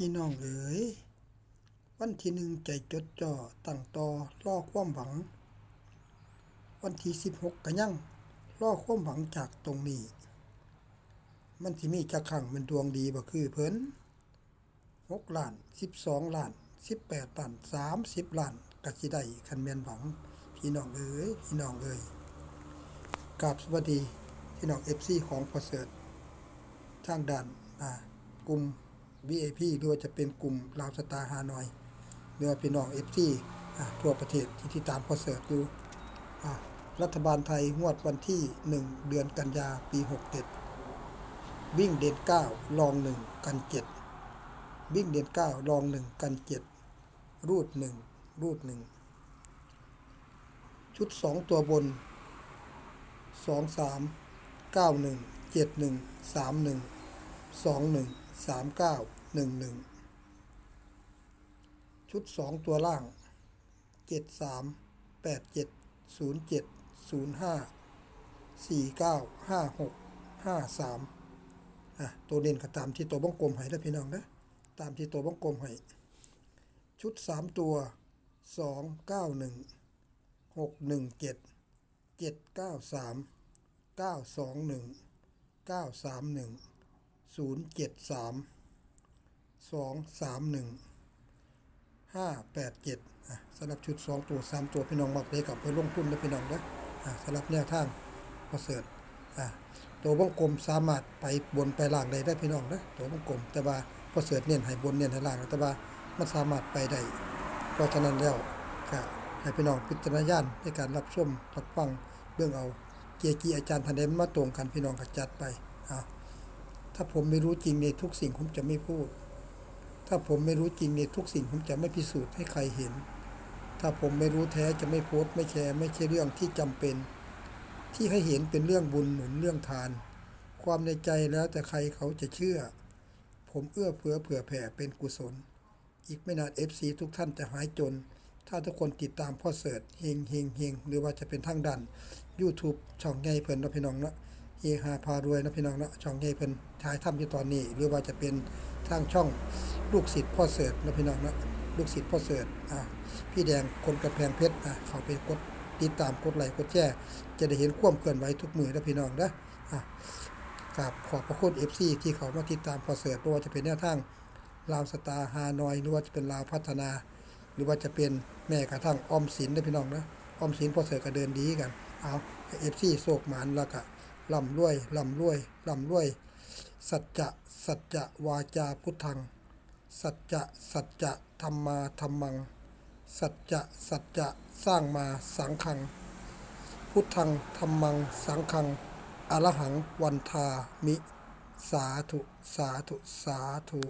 พี่น้องเอ๋ยวันที่หนึ่งใจจดจ่อตั้งต่อล่อความหวัง วันที่สิบหกก็ยังล่อความหวังจากตรงนี้ มันที่มีจักขังมันดวงดีบ่คือเพิ่นหกล้านสิบสองล้านสิบแปดล้านสามสิบล้านก็สิได้คันแมนหวัง พี่น้องเอ๋ยพี่น้องเอ๋ยกราบสวัสดีพี่น้อง FC ของประเสริฐทางด้านอ่ากลุ่ม VIP หรือว่าจะเป็นกลุ่มลาวสตาร์ฮานอยหรือว่าพี่น้อง FC อ่าทั่วประเทศที่ติดตามคอนเสิร์ตอยู่รัฐบาลไทยงวดวันที่ 1 เดือนกันยาปี 67 วิ่งเด่น9ลอง 1 กัน 7 วิ่งเด่น9ลอง 1 กัน 7 รูด 1 รูด 1 ชุด 2 ตัวบน 2 3 9 1 7 1 3 1สอ 3911 ชุด 2 ตัวล่าง 73870705 495653อะตัวเด่นก็ตามที่ตัวบ้องกลมให้แล้วพี่น้องนะตามที่ตัวบ้องกลมหายชุด 3 ตัว 291 617 793 921 931 ศูนย์เจ็ดสามสองสามหนึ่งห้าแปดเจ็ดสำหรับชุดสองตัวสามตัวพี่น้องมักเลยกลับไปลงทุนนะพี่น้องนะอะสำหรับแนวทางประเสริฐอะตัววงกลมสามารถไปบนไปล่างได้ได้พี่น้องนะตัววงกลมแต่ว่าประเสริฐเน้นให้บนเน้นให้ล่างแต่ว่ามันสามารถไปได้เพราะฉะนั้นแล้วก็ให้พี่น้องพิจารณาญาณในการรับชมรับฟังเรื่องเอาเกียร์กีอาจารย์ทันเดมมาตรงกันพี่น้องก็จัดไปอะ ถ้าผมไม่รู้จริงในทุกสิ่งผมจะไม่พูด ถ้าผมไม่รู้จริงในทุกสิ่งผมจะไม่พิสูจน์ให้ใครเห็น ถ้าผมไม่รู้แท้จะไม่โพสต์ไม่แชร์ไม่ใช่เรื่องที่จำเป็น ที่ให้เห็นเป็นเรื่องบุญหนุนเรื่องทาน ความในใจแล้วแต่ใครเขาจะเชื่อ ผมเอื้อเฟื้อเผื่อแผ่เป็นกุศล อีกไม่นาน FC ทุกท่านจะหายจน ถ้าทุกคนติดตามพ่อเสิร์ชเฮงเฮงเฮงหรือว่าจะเป็นทางดัน YouTube ช่องใหญ่เพิ่นเนาพี่น้องเนาะ เฮฮาพารวยนะพี่น้องเนาะช่องใหญ่เพิ่นถ่ายทำอยู่ตอนนี้ หรือว่าจะเป็นทางช่องลูกศิษย์พ่อเสิร์ชนะพี่น้องเนาะลูกศิษย์พ่อเสิร์ชอะพี่แดงคนกระแพงเพชรอะเขาไปกดติดตามกดไลค์กดแชร์จะได้เห็นความเคลื่อนไหวทุกมือนะพี่น้องนะอะกราบขอบพระคุณ FC ที่เขามาติดตามพ่อเสิร์ชไม่ว่าจะเป็นแนวทางลาวสตาร์ฮานอยหรือว่าจะเป็นลาวพัฒนา หรือว่าจะเป็นแม่กระทั่งออมสินนะพี่น้องนะออมสินพ่อเสิร์ชก็เดินดีกันเอาเอฟซีโศกหมานแล้วก็ ล่ำรวยล่ำรวยล่ำรวย สัจจะสัจจะวาจาพุทธัง สัจจะสัจจะธรรมาธรรมัง สัจจะสัจจะสร้างมาสังขัง พุทธังธรรมังสังขังอรหังวันทามิ สาธุ สาธุ สาธุ